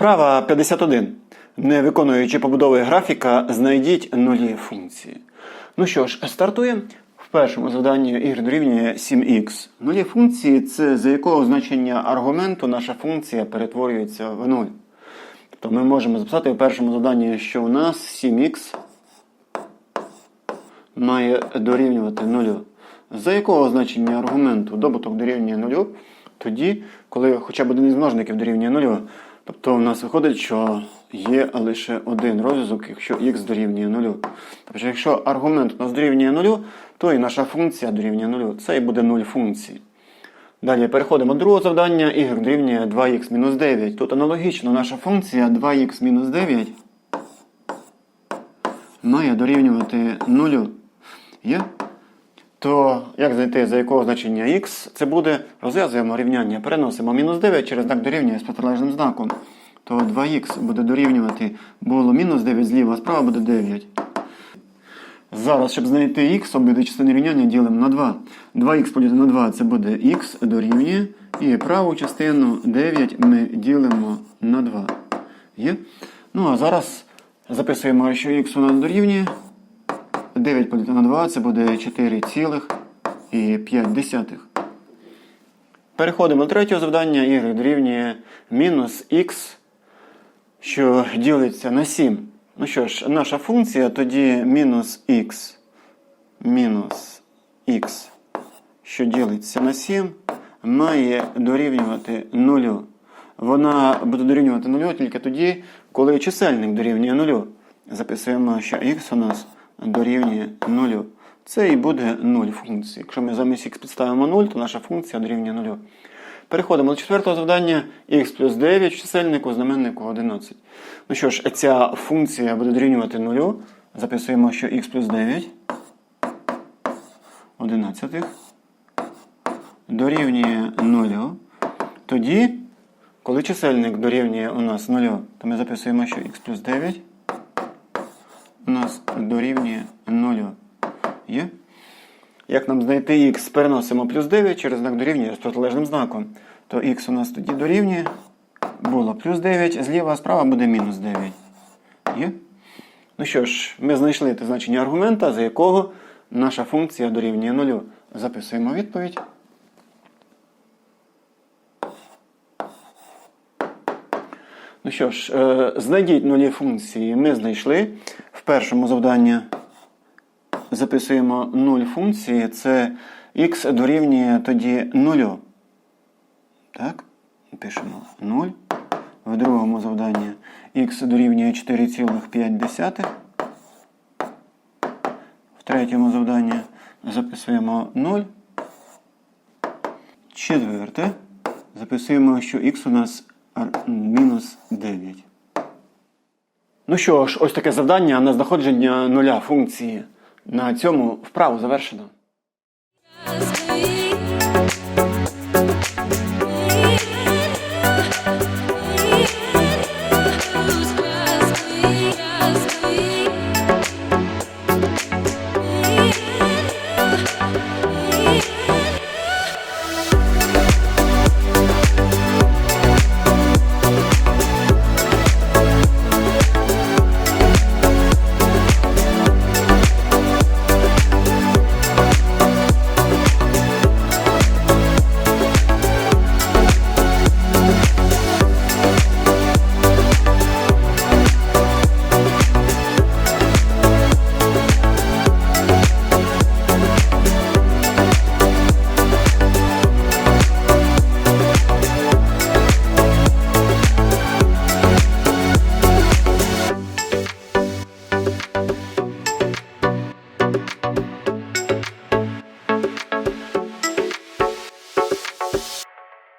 Вправа 51. Не виконуючи побудови графіка, знайдіть нулі функції. Ну що ж, стартуємо. В першому завданні y дорівнює 7х. Нулі функції це за якого значення аргументу наша функція перетворюється в 0. Тобто ми можемо записати в першому завданні, що у нас 7х має дорівнювати 0. За якого значення аргументу добуток дорівнює 0, тоді, коли хоча б один із множників дорівнює 0. Тобто в нас виходить, що є лише один розв'язок, якщо х дорівнює 0. Тобто, якщо аргумент у нас дорівнює 0, то і наша функція дорівнює 0. Це і буде 0 функції. Далі переходимо до другого завдання. y дорівнює 2х мінус 9. Тут аналогічно наша функція 2х мінус 9 має дорівнювати 0. Є? То як знайти, за якого значення х, це буде, розв'язуємо рівняння, переносимо мінус 9 через знак дорівнює з протилежним знаком. То 2х буде дорівнювати, було мінус 9 зліва, справа буде 9. Зараз, щоб знайти х, обидві частини рівняння ділимо на 2. 2х поділити на 2 це буде х дорівнює. І праву частину 9 ми ділимо на 2. Є? Ну а зараз записуємо, що х у нас дорівнює. 9 поділити на 2 це буде 4,5. Переходимо до третього завдання. y дорівнює мінус х, що ділиться на 7. Ну що ж, наша функція тоді мінус х мінус х, що ділиться на 7, має дорівнювати 0. Вона буде дорівнювати 0 тільки тоді, коли чисельник дорівнює 0. Записуємо, що х у нас дорівнює 0. Це і буде 0 функції. Якщо ми замість х підставимо 0, то наша функція дорівнює 0. Переходимо до четвертого завдання. х плюс 9 чисельнику, знаменнику 11. Ну що ж, ця функція буде дорівнювати 0. Записуємо, що х плюс 9 11 дорівнює 0. Тоді, коли чисельник дорівнює у нас 0, то ми записуємо, що х плюс 9 у нас дорівнює 0. Є? Як нам знайти х, переносимо плюс 9 через знак дорівнює з протилежним знаком. То х у нас тоді дорівнює. Було плюс 9, зліва, справа буде мінус 9. Є? Ну що ж, ми знайшли те значення аргумента, за якого наша функція дорівнює 0. Записуємо відповідь. Ну що ж, е, знайдіть нулі функції ми знайшли. В першому завданні записуємо 0 функції, це х дорівнює тоді 0. Так, пишемо 0. В другому завданні х дорівнює 4,5. В третьому завданні записуємо 0. Четверте. Записуємо, що х у нас мінус 9. Ну що ж, ось таке завдання на знаходження нуля функції. На цьому вправу завершено.